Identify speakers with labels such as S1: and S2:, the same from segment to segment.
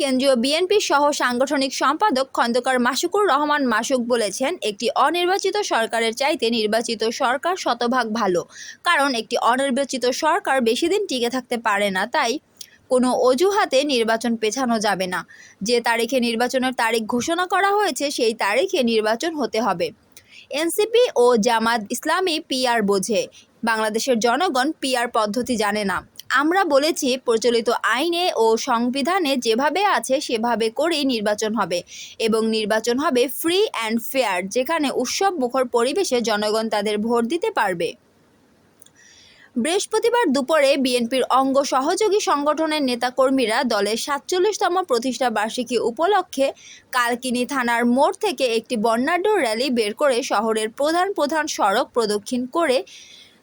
S1: কেন্দ্রীয় বিএনপি সহ সাংগঠনিক সম্পাদক খন্দকার মাসুকুর রহমান মাসুক বলেছেন, একটি অনির্বাচিত সরকারের চাইতে নির্বাচিত সরকার শতভাগ ভালো। কারণ একটি অনির্বাচিত সরকার বেশি দিন টিকে থাকতে পারে না, তাই কোনো অজুহাতে নির্বাচন পেছানো যাবে না। যে তারিখে নির্বাচনের তারিখ ঘোষণা করা হয়েছে, সেই তারিখে নির্বাচন হতে হবে। এনসিপি ও জামাত ইসলামী পিআর বোঝে। বাংলাদেশের জনগণ পিআর পদ্ধতি জানে না। আমরা বলেছি প্রচলিত আইনে ও সংবিধানে যেভাবে আছে সেভাবে করেই নির্বাচন হবে এবং নির্বাচন হবে ফ্রি অ্যান্ড ফেয়ার যেখানে উৎসব মুখর পরিবেশে জনগণ তাদের ভোট দিতে পারবে। বৃহস্পতিবার দুপুরে বিএনপির অঙ্গ সহযোগী সংগঠনের নেতাকর্মীরা দলের সাতচল্লিশতম প্রতিষ্ঠা বার্ষিকী উপলক্ষে কালকিনি থানার মোড় থেকে একটি বর্ণাঢ্য র্যালি বের করে শহরের প্রধান প্রধান সড়ক প্রদক্ষিণ করে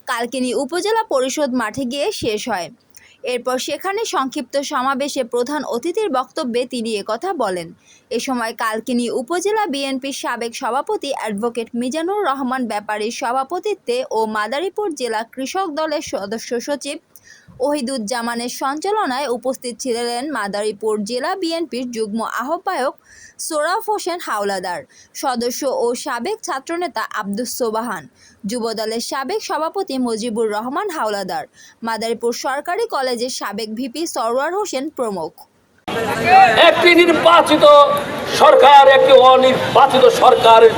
S1: কালকিনি উপজেলা পরিষদ মাঠে গিয়ে শেষ হয়। এরপর সেখানে সংক্ষিপ্ত সমাবেশে প্রধান অতিথির বক্তব্যে তিনি একথা বলেন। এ সময় কালকিনি উপজেলা বিএনপির সাবেক সভাপতি অ্যাডভোকেট মিজানুর রহমান ব্যাপারীর সভাপতিত্বে ও মাদারীপুর জেলা কৃষক দলের সদস্য সচিব ওহিদুজ্জামানের সঞ্চালনায় উপস্থিত ছিলেন মাদারীপুর জেলা বিএনপির যুগ্ম আহ্বায়ক সোরাফ হোসেন হাওলাদার, সদস্য ও সাবেক ছাত্রনেতা আব্দুস সোবাহান। যুবদলের সাবেক সভাপতি মুজিবুর রহমান হাওলাদার। মাদারীপুর সরকারি কলেজের সাবেক ভিপি সরওয়ার হোসেন প্রমুখ।
S2: একটি নির্বাচিত সরকার, একটি অনির্বাচিত সরকারের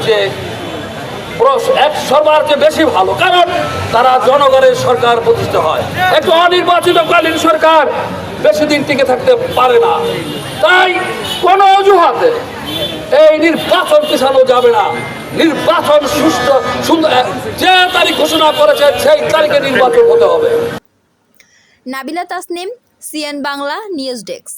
S2: প্রস- এক সবার চেয়ে বেশি ভালো, কারণ তারা জনগণের সরকার প্রতিষ্ঠা হয়। একটি অনির্বাচিতকালীন সরকার বেশি দিন টিকে থাকতে পারে না। তাই কোনো অজুহাতে এই নির্বাচন পিছানো যাবে না। নির্বাচন সুন্দর যে তারিখ ঘোষণা করেছেন সেই তারিখে নির্বাচন হতে হবে।
S1: Nabila Tasnim, CN Bangla, news desk.